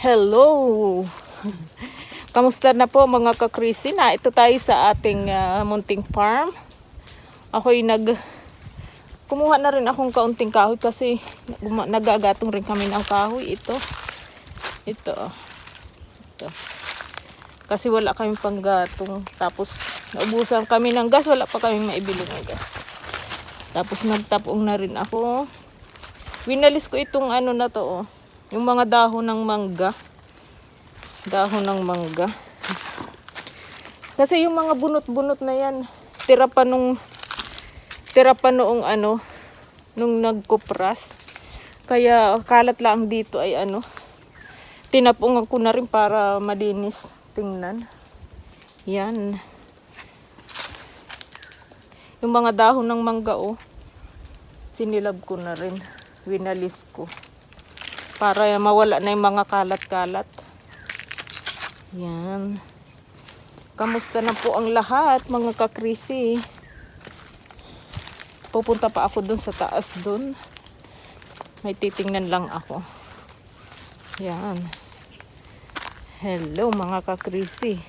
Hello! Kamusta na po mga kakrisi na? Ito tayo sa ating ah, munting farm. Ako'y nag... Kumuha na rin akong kaunting kahoy kasi nagagatong rin kami ng kahoy. Ito. Ito. Ito. Kasi wala kaming panggatong. Tapos naubusan kami ng gas. Wala pa kaming maibili ng gas. Tapos nagtapong na rin ako. Winalis ko itong ano na to oh. Yung mga dahon ng mangga. Dahon ng mangga. Kasi yung mga bunot-bunot na yan, tira pa nung tira pa noong ano, nung nagkupras. Kaya kalat lang dito ay ano, tinapungan ko na rin para malinis tingnan. Yan. Yung mga dahon ng mangga oh, sinilab ko na rin. Winalis ko. Para mawala na yung mga kalat-kalat. Yan. Kamusta na po ang lahat, mga kakrisi? Pupunta pa ako dun sa taas dun. May titingnan lang ako. Yan. Hello, mga kakrisi.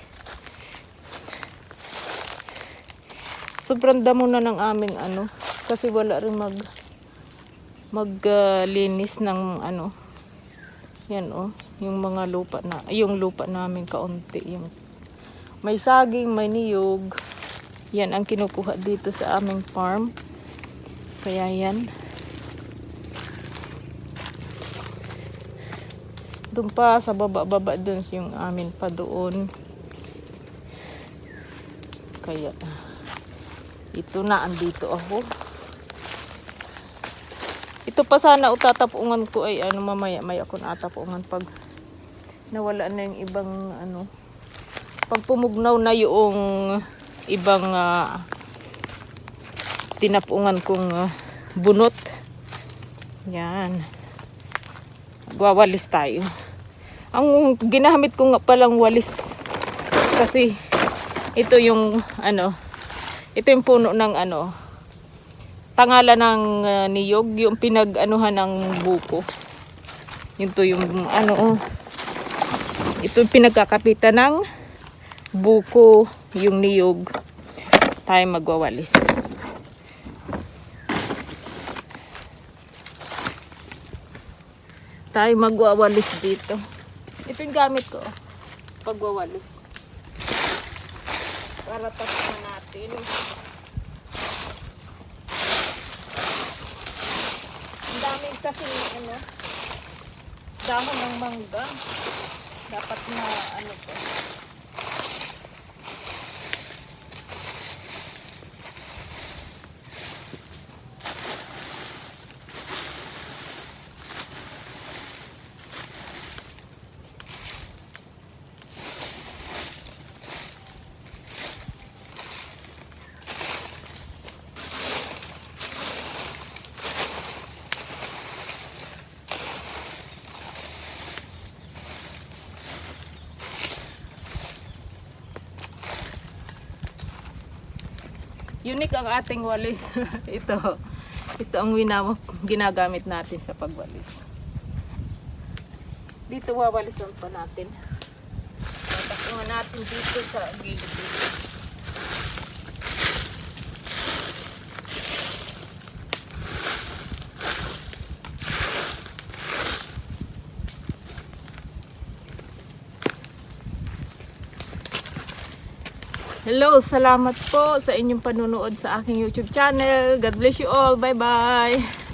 Sobrang damo na ng aming ano. Kasi wala rin mag maglinis ng ano. Yan oh, yung mga lupa na, yung lupa namin kaunti, yung may saging, may niyog. Yan ang kinukuha dito sa aming farm. Kaya yan. Doon pa sa baba-baba doon yung amin pa doon. Kaya ito na andito ako. Ito pa sana utatapungan ko ay ano mamaya maya ako natapungan pag nawala na yung ibang ano pag pumugnaw na yung ibang ah, tinapungan kong ah, bunot. Yan. Magwawalis tayo. Ang ginamit ko nga palang walis kasi ito yung ano ito yung puno ng ano pangalan ng ah, niyog yung pinag-anuhan ng buko. Yun to yung ano oh. Ito pinagkakapitan ng buko yung niyog. Tayo magwawalis. Tayo magwawalis dito. Ito yung gamit ko. oh, Pagwawalis. Para tapos natin. Ang daming kasi ano, dahon ng mangga. Dapat na ano to. Unique ang ating walis. ito. Ito ang winaw ginagamit natin sa pagwalis. Dito wawalisan pa natin. Tapungan natin dito sa gilid Hello, salamat po sa inyong panunood sa aking YouTube channel. God bless you all. Bye-bye.